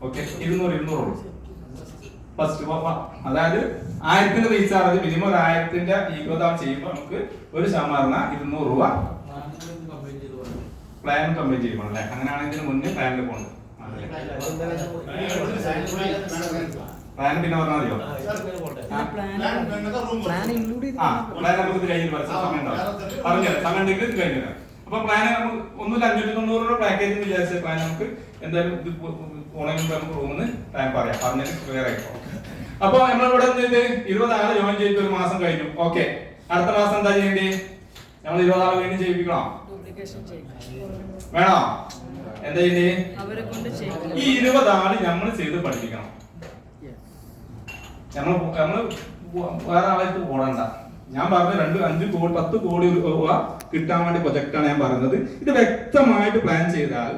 Okay ഇരുന്നൂറ് ഇരുന്നൂറ് first അതായത് ആയിരത്തിന്റെ റീചാർജ് മിനിമം ഒരു ആയിരത്തിന്റെ ഇരുപതാം ചെയ്യുമ്പോൾ നമുക്ക് ഒരു ശതമാനം ഇരുന്നൂറ് രൂപ പ്ലാൻ കംപ്ലീറ്റ് ചെയ്യണം അല്ലേ അങ്ങനെയാണെങ്കിൽ ഇതിന് മുന്നേ പ്ലാനിൽ പോകണം പ്ലാൻ പിന്നെ പറഞ്ഞാൽ മതിയോ? പ്ലാൻ നമുക്ക് ഇത് കഴിഞ്ഞ് പറയാം സമയം ഉണ്ടാവും. പറഞ്ഞു സമയം ഉണ്ടെങ്കിൽ കഴിഞ്ഞു തരാം അപ്പൊ പ്ലാൻ ഒന്നുമില്ല അഞ്ഞൂറ്റി തൊണ്ണൂറ് രൂപ പാക്കേജ് വിചാരിച്ച പ്ലാൻ നമുക്ക് എന്തായാലും ഇത് നമുക്ക് റൂമെന്ന് പ്ലാൻ പറയാം. പറഞ്ഞാൽ ക്ലിയർ ആയിക്കോ അപ്പൊ നമ്മളിവിടെ എന്ത് ഇരുപത് ആൾ ജോയിൻ ചെയ്തിട്ട് ഒരു മാസം കഴിഞ്ഞു. ഓക്കെ അടുത്ത മാസം എന്താ ചെയ്യേണ്ടി? നമ്മൾ ഇരുപത് ആൾ വീണ്ടും ചെയ്യിപ്പിക്കണോ? വേണോ? എന്താ ചെയ്യേണ്ടി? അവരെ കൊണ്ട് ചെയ്യും ഈ ഇരുപത് ആൾ നമ്മൾ ചെയ്ത് പഠിപ്പിക്കണം. നമ്മൾ നമ്മൾ വേറെ ആളായിട്ട് പോകണ്ട ഞാൻ പറഞ്ഞ രണ്ട് അഞ്ച് കോടി പത്ത് കോടി രൂപ കിട്ടാൻ വേണ്ടി പ്രൊജക്റ്റാണ് ഞാൻ പറഞ്ഞത്. ഇത് വ്യക്തമായിട്ട് പ്ലാൻ ചെയ്താൽ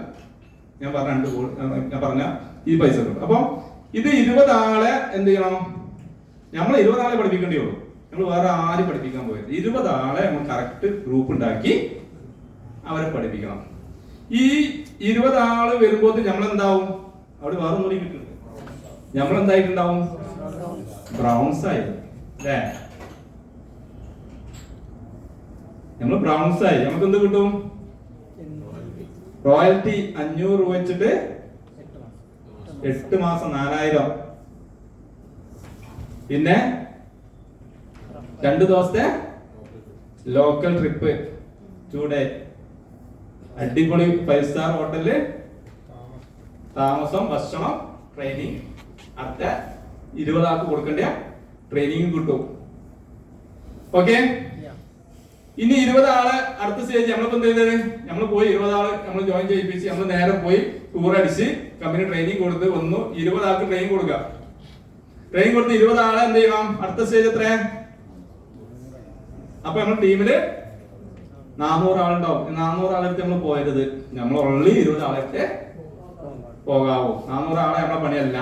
ഞാൻ പറഞ്ഞ രണ്ട് കോടി ഞാൻ പറഞ്ഞ ഈ പൈസ കിട്ടും. അപ്പം ഇത് ഇരുപത് ആളെ എന്ത് ചെയ്യണം? നമ്മൾ ഇരുപത് ആളെ പഠിപ്പിക്കേണ്ടി ഉള്ളൂ നമ്മൾ വേറെ ആര് പഠിപ്പിക്കാൻ പോയത്? ഇരുപത് ആളെ നമ്മൾ കറക്റ്റ് ഗ്രൂപ്പ് ഉണ്ടാക്കി അവരെ പഠിപ്പിക്കണം. ഈ ഇരുപത് വരുമ്പോൾ നമ്മൾ എന്താവും അവിടെ വേറെ ഒന്നും കിട്ടും. നമ്മൾ എന്തായിട്ടുണ്ടാവും ബ്രൗൺസ് ആയിരുന്നു അല്ലേ? നമ്മൾ ബ്രൗൺസ് ആയി. നമുക്ക് എന്ത് കിട്ടും? റോയൽറ്റി അഞ്ഞൂറ് രൂപ വെച്ചിട്ട് എട്ട് മാസം നാലായിരം. പിന്നെ രണ്ട് ദിവസത്തെ ലോക്കൽ ട്രിപ്പ് ടു ഡേ അടിപൊളി ഫൈവ് സ്റ്റാർ ഹോട്ടലിൽ താമസം ഭക്ഷണം ട്രെയിനിങ് അടുത്ത ഇരുപതാൾക്ക് കൊടുക്കേണ്ട ട്രെയിനിങ് കിട്ടും. ഓക്കെ ഇനി ഇരുപത് ആൾ അടുത്ത സ്റ്റേജ് നമ്മളിപ്പോ എന്ത് ചെയ്തത് നമ്മൾ പോയി ഇരുപത് ആൾ നമ്മൾ ജോയിൻ ചെയ്യിപ്പിച്ച് നമ്മൾ നേരെ പോയി ടൂർ അടിച്ച് കമ്പനി ട്രെയിനിങ് കൊടുത്ത് വന്നു. ഇരുപത് ആൾക്ക് ട്രെയിനിങ് കൊടുക്കുക ട്രെയിനിങ് കൊടുത്ത് ഇരുപത് ആളെ എന്ത് ചെയ്യണം? അടുത്ത സ്റ്റേജ് എത്ര അപ്പൊ നമ്മുടെ ടീമിൽ നാനൂറ് ആളുണ്ടാവും നാനൂറ് ആളെടുത്ത് നമ്മൾ പോയത് നമ്മൾ ഓൺലി ഇരുപത് ആളെടുത്ത് പോകാവൂ. നാനൂറ് ആളെ നമ്മളെ പണിയല്ല.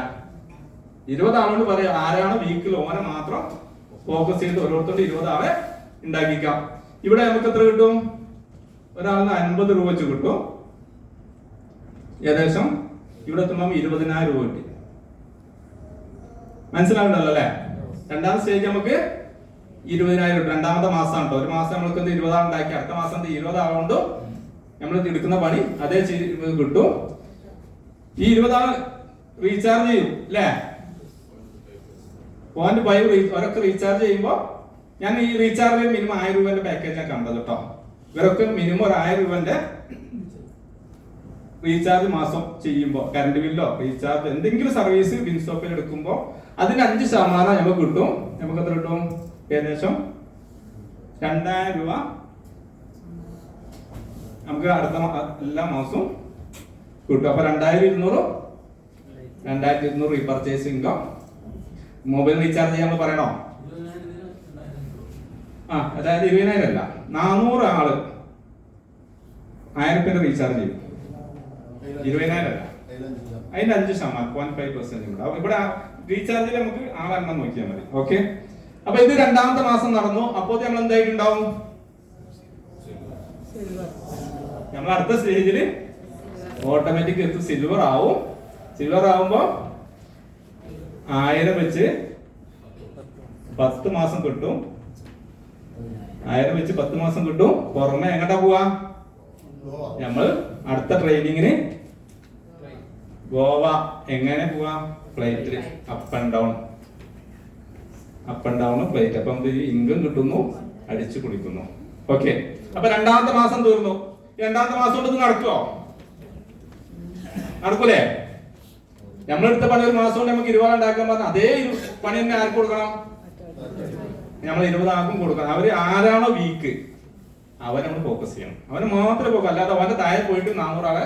ഇരുപത് ആളോട് പറയാം ആരാണ് വീക്കിൽ ഓനെ മാത്രം ഫോക്കസ് ചെയ്ത് ഓരോരുത്തരുടെ ഇരുപത് ആളെ ഉണ്ടാക്കിക്കാം. ഇവിടെ നമുക്ക് എത്ര കിട്ടും? ഒരാളിന് അൻപത് രൂപ വെച്ച് കിട്ടും. ഏകദേശം ഇവിടെ എത്തുമ്പോൾ ഇരുപതിനായിരം രൂപ കിട്ടി. മനസ്സിലാവുണ്ടല്ലോ അല്ലേ? രണ്ടാം സ്റ്റേജ് നമുക്ക് ഇരുപതിനായിരം കിട്ടും. രണ്ടാമത്തെ മാസമാണ് കേട്ടോ. ഒരു മാസം നമ്മൾക്ക് എന്ത് ഇരുപതാൾ ഉണ്ടാക്കി അടുത്ത മാസം ഇരുപതാകൊണ്ട് നമ്മൾ എടുക്കുന്ന പണി അതേ കിട്ടും. ഈ ഇരുപതാൾ റീചാർജ് ചെയ്യും അല്ലേ? പോയിന്റ് ഫൈവ് ഒരൊക്കെ റീചാർജ് ചെയ്യുമ്പോൾ ഞാൻ ഈ റീചാർജ് മിനിമം ആയിരം രൂപന്റെ പാക്കേജ് ഞാൻ കണ്ടത് കേട്ടോ ഇവരൊക്കെ മിനിമം ഒരു ആയിരം രൂപന്റെ റീചാർജ് മാസം ചെയ്യുമ്പോൾ കറണ്ട് ബില്ലോ റീചാർജ് എന്തെങ്കിലും സർവീസ് വിൻസ്റ്റോപ്പിൽ എടുക്കുമ്പോൾ അതിന് അഞ്ച് ശതമാനം നമുക്ക് കിട്ടും. നമുക്ക് എത്ര കിട്ടും? ഏകദേശം രണ്ടായിരം രൂപ. നമുക്ക് അടുത്ത എല്ലാ മാസവും കിട്ടും. അപ്പൊ രണ്ടായിരം ഇരുന്നൂറ് രണ്ടായിരത്തി ഇരുന്നൂറ് റീപർച്ചേസ് ഇൻകം മൊബൈൽ റീചാർജ് ചെയ്യാൻ പറയണോ? ആ അതായത് ഇരുപതിനായിരം അല്ല നാനൂറ് ആൾ ആയിരം റീചാർജ് ചെയ്യും. ഇരുപതിനായിരം അല്ല അതിന്റെ അഞ്ച് ശതമാനം പോയിന്റ് ഫൈവ് പെർസെന്റ് അപ്പൊ ഇവിടെ റീചാർജിൽ നമുക്ക് ആളെണ്ണം നോക്കിയാൽ മതി. ഓക്കെ അപ്പൊ ഇത് രണ്ടാമത്തെ മാസം നടന്നു. അപ്പോൾ നമ്മൾ എന്തായിട്ടുണ്ടാവും? നമ്മൾ അടുത്ത സ്റ്റേജിൽ ഓട്ടോമാറ്റിക് എത്തും സിൽവർ ആവും. സിൽവർ ആവുമ്പോ ആയിരം വെച്ച് പത്ത് മാസം കിട്ടും. ആയിരം വെച്ച് പത്ത് മാസം കിട്ടും. പുറമെ എങ്ങോട്ടാ പോവാ? നമ്മൾ അടുത്ത ട്രെയിനിങ്ങിന് ഗോവ. എങ്ങനെ പോവാ? ഫ്ലൈറ്റിൽ up and down up and down flight അപ്പം ഇൻകം കിട്ടുന്നു അടിച്ചു കുടിക്കുന്നു ഓക്കെ അപ്പൊ രണ്ടാമത്തെ മാസം തീർന്നു. രണ്ടാമത്തെ മാസം കൊണ്ട് ഇത് നടക്കുവോ? നടക്കൂലേ? നമ്മളെടുത്ത പണി ഒരു മാസം കൊണ്ട് നമുക്ക് ഇരുപത് ഉണ്ടാക്കാൻ പറഞ്ഞ അതേ പണി തന്നെ ആർക്ക് കൊടുക്കണം? നമ്മൾ ഇരുപതാക്കും കൊടുക്കണം. അവർ ആരാണോ വീക്ക് അവരെ നമ്മൾ ഫോക്കസ് ചെയ്യണം. അവന് മാത്രമേ പോകാം അല്ലാതെ അവന്റെ താഴെ പോയിട്ട് നാനൂറാളെ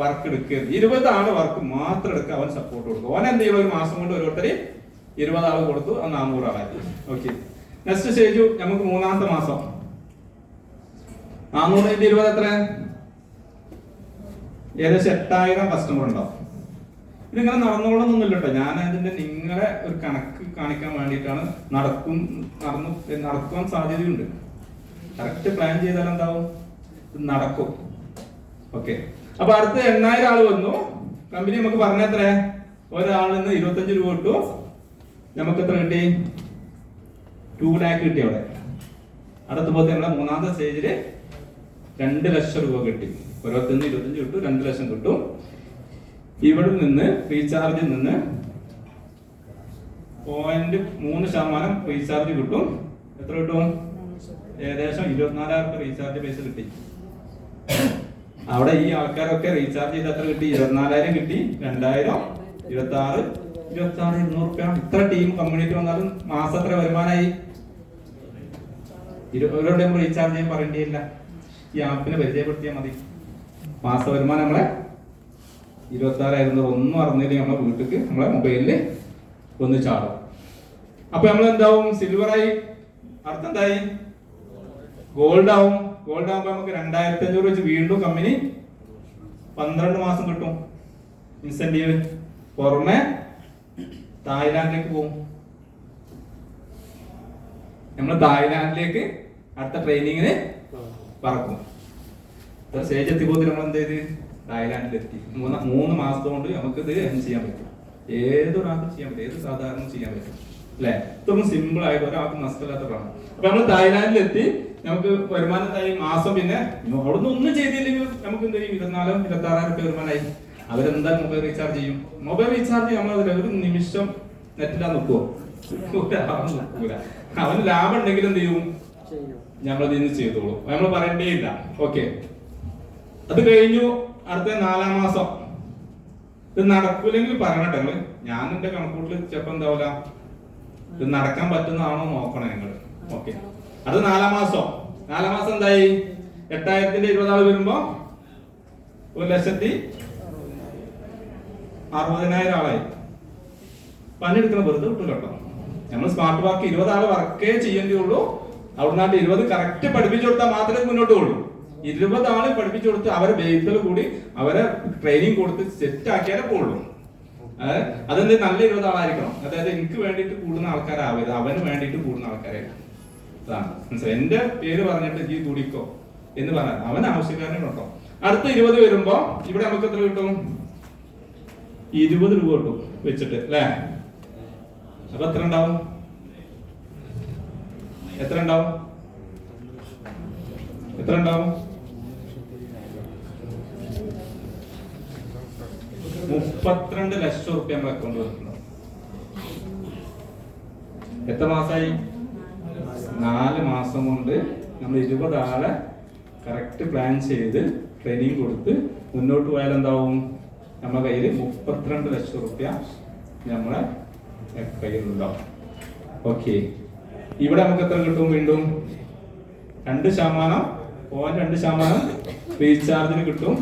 വർക്ക് എടുക്കരുത്. ഇരുപത് ആൾ വർക്ക് മാത്രം എടുക്കുക അവൻ സപ്പോർട്ട് കൊടുക്കും. അവൻ എന്ത് ചെയ്യണം ഒരു മാസം കൊണ്ട് ഓരോരുത്തരെ ഇരുപത് ആൾ കൊടുത്തു അത് നാനൂറാളായി ഓക്കെ നെക്സ്റ്റ് സ്റ്റേജ് നമുക്ക് മൂന്നാമത്തെ മാസം. നാനൂറ് ഇന്റു ഇരുപത് എത്ര ഏകദേശം എട്ടായിരം കസ്റ്റമർ ഉണ്ടാവും ഇതിങ്ങനെ നടന്നോളൊന്നുമില്ല കേട്ടോ ഞാൻ അതിന്റെ നിങ്ങളെ ഒരു കണക്ക് കാണിക്കാൻ വേണ്ടിയിട്ടാണ് നടക്കും നടന്നു നടക്കുവാൻ സാധ്യതയുണ്ട്. കറക്റ്റ് പ്ലാൻ ചെയ്താൽ എന്താവും? നടക്കും. ഓക്കെ അപ്പൊ അടുത്ത എണ്ണായിരം ആൾ വന്നു. കമ്പനി നമുക്ക് പറഞ്ഞത്ര ഒരാളിൽ നിന്ന് ഇരുപത്തഞ്ച് രൂപ കിട്ടു. നമുക്ക് എത്ര കിട്ടി? ടു ലാക്ക് കിട്ടി അവിടെ. അടുത്ത പോലത്തെ നമ്മളെ മൂന്നാമത്തെ സ്റ്റേജിൽ രണ്ട് ലക്ഷം രൂപ കിട്ടി. ഓരോരുത്തന്ന് ഇരുപത്തഞ്ച് കിട്ടും രണ്ട് ലക്ഷം കിട്ടും. ഇവിടെ നിന്ന് റീചാർജിൽ നിന്ന് പോയിന്റ് മൂന്ന് ശതമാനം റീചാർജ് കിട്ടും. എത്ര കിട്ടും? ഏകദേശം ഇരുപത്തിനാലായിരം രൂപ റീചാർജ് പൈസ കിട്ടി. അവിടെ ഈ ആൾക്കാരൊക്കെ റീചാർജ് ചെയ്ത് എത്ര കിട്ടി? ഇരുപത്തിനാലായിരം കിട്ടി. രണ്ടായിരം ഇരുപത്തി ആറ് ഇരുപത്തി ആറ് ഇരുന്നൂറ് റുപ്യ. ഇത്ര ടീം കമ്മ്യൂണിറ്റി വന്നാലും മാസം എത്ര വരുമാനമായി നമ്മൾ റീചാർജ് ചെയ്യാൻ പറയേണ്ടിയില്ല. ഈ ആപ്പിനെ പരിചയപ്പെടുത്തിയാൽ മതി. മാസ വരുമാനം നമ്മളെ ഇരുപത്തി ആറായിരുന്നത് ഒന്നും അറിഞ്ഞില്ലെങ്കിൽ നമ്മളെ വീട്ടിക്ക്. നമ്മളെ മൊബൈലിൽ ഒന്ന് ചാടും. അപ്പൊ നമ്മൾ എന്താവും സിൽവറായി അർത്ഥം എന്തായി ഗോൾഡ് ആവും. ഗോൾഡ് ആവുമ്പോ നമുക്ക് രണ്ടായിരത്തി അഞ്ഞൂറ് വെച്ച് വീണ്ടും കമ്പനി പന്ത്രണ്ട് മാസം കിട്ടും. ഇൻസെന്റീവ് പുറമെ തായ്ലാന്റിലേക്ക് പോകും നമ്മൾ തായ്ലാന്റിലേക്ക് അടുത്ത ട്രെയിനിങ്ങിന് പറക്കും. സ്റ്റേജ് എത്തിപ്പോ നമ്മൾ എന്ത് ചെയ്ത്? തായ്ലാന്റിലെത്തി മൂന്ന് മൂന്ന് മാസം കൊണ്ട് നമുക്ക് ഇത് ചെയ്യാൻ പറ്റും. ഏതൊരാൾക്കും ചെയ്യാൻ പറ്റും. ഏത് സാധാരണ ചെയ്യാൻ പറ്റും. അല്ലെ? ഇതൊന്നും സിമ്പിൾ ആയിട്ട് ഒരാൾക്ക് നഷ്ടമില്ലാത്ത പ്രാണം അപ്പൊ നമ്മൾ തായ്ലാന്റിലെത്തി നമുക്ക് വരുമാനത്തായി മാസം പിന്നെ അവിടുന്ന് ഒന്നും ചെയ്തില്ലെങ്കിൽ നമുക്ക് എന്ത് ചെയ്യും? ഇരുപത്തിനാലും ഇരുപത്തി ആറായിരം രൂപ വരുമാനമായി. അവരെന്താ മൊബൈൽ റീചാർജ് ചെയ്യും? മൊബൈൽ റീചാർജ് നമ്മൾ ഒരു നിമിഷം നെറ്റിലാ നിൽക്കുവോ ഒരാളും നിൽക്കൂല അവന് ലാഭം ഉണ്ടെങ്കിൽ എന്ത് ചെയ്യും? നമ്മൾ ഇന്ന് ചെയ്തോളൂ. നമ്മൾ പറയേണ്ടേ ഇല്ല. ഓക്കെ അത് കഴിഞ്ഞു. അടുത്ത നാലാം മാസം. ഇത് നടക്കൂലെങ്കിൽ പറയണട്ടെ നിങ്ങൾ. ഞാൻ എന്റെ കണക്കൂട്ടിൽ ചിലപ്പോ എന്താവില്ല ഇത് നടക്കാൻ പറ്റുന്നതാണോ നോക്കണം നിങ്ങൾ ഓക്കെ. അത് നാലാം മാസം. നാലാം മാസം എന്തായി? എട്ടായിരത്തിന്റെ ഇരുപതാൾ വരുമ്പോ ഒരു ലക്ഷത്തി അറുപതിനായിരം ആളായി. പണിയെടുക്കണം വെറുതെ വിട്ടു കേട്ടോ. നമ്മൾ സ്മാർട്ട് വാക്ക് ഇരുപത് ആൾ വർക്കേ ചെയ്യേണ്ടി ഉള്ളൂ അവിടുന്നാണ്ട് ഇരുപത് കറക്റ്റ് പഠിപ്പിച്ചു കൊടുത്താൽ മാത്രമേ മുന്നോട്ട് പോകുള്ളൂ ഇരുപത് ആളെ പഠിപ്പിച്ചു കൊടുത്ത് അവരെ ബേസിൽ കൂടി അവരെ ട്രെയിനിങ് കൊടുത്ത് സെറ്റ് ആക്കിയാലേ പോകുള്ളൂ അതെന്ത്? നല്ല ഇരുപത് ആളായിരിക്കണം. അതായത് എനിക്ക് വേണ്ടിയിട്ട് കൂടുന്ന ആൾക്കാരാവരുത്. അവന് വേണ്ടിയിട്ട് കൂടുന്ന ആൾക്കാരെ എന്റെ പേര് പറഞ്ഞിട്ട് ഈ തുടിക്കോ എന്ന് പറഞ്ഞാൽ അവൻ ആവശ്യക്കാരനെ കേട്ടോ. അടുത്ത ഇരുപത് വരുമ്പോ ഇവിടെ നമുക്ക് എത്ര കിട്ടും? ഇരുപത് രൂപ കിട്ടും വെച്ചിട്ട് അല്ലേ? അപ്പൊ എത്ര ഉണ്ടാവും? എത്ര ഉണ്ടാവും? എത്ര ഉണ്ടാവും? മുപ്പത്തിരണ്ട് ലക്ഷം റുപ്യ നമ്മൾ അക്കൗണ്ട് വെക്കുന്നത് എത്ര മാസമായി നാല് മാസം കൊണ്ട് നമ്മൾ ഇരുപത് ആളെ കറക്റ്റ് പ്ലാൻ ചെയ്ത് ട്രെയിനിങ് കൊടുത്ത് മുന്നോട്ട് പോയാൽ എന്താവും? നമ്മുടെ കയ്യിൽ മുപ്പത്തിരണ്ട് ലക്ഷം റുപ്യ നമ്മളെ കയ്യിലുണ്ടാവും. ഓക്കെ ഇവിടെ നമുക്ക് എത്ര കിട്ടും വീണ്ടും? രണ്ട് ശതമാനം പോയിന്റ് രണ്ട് ശതമാനം റീചാർജിന് കിട്ടും.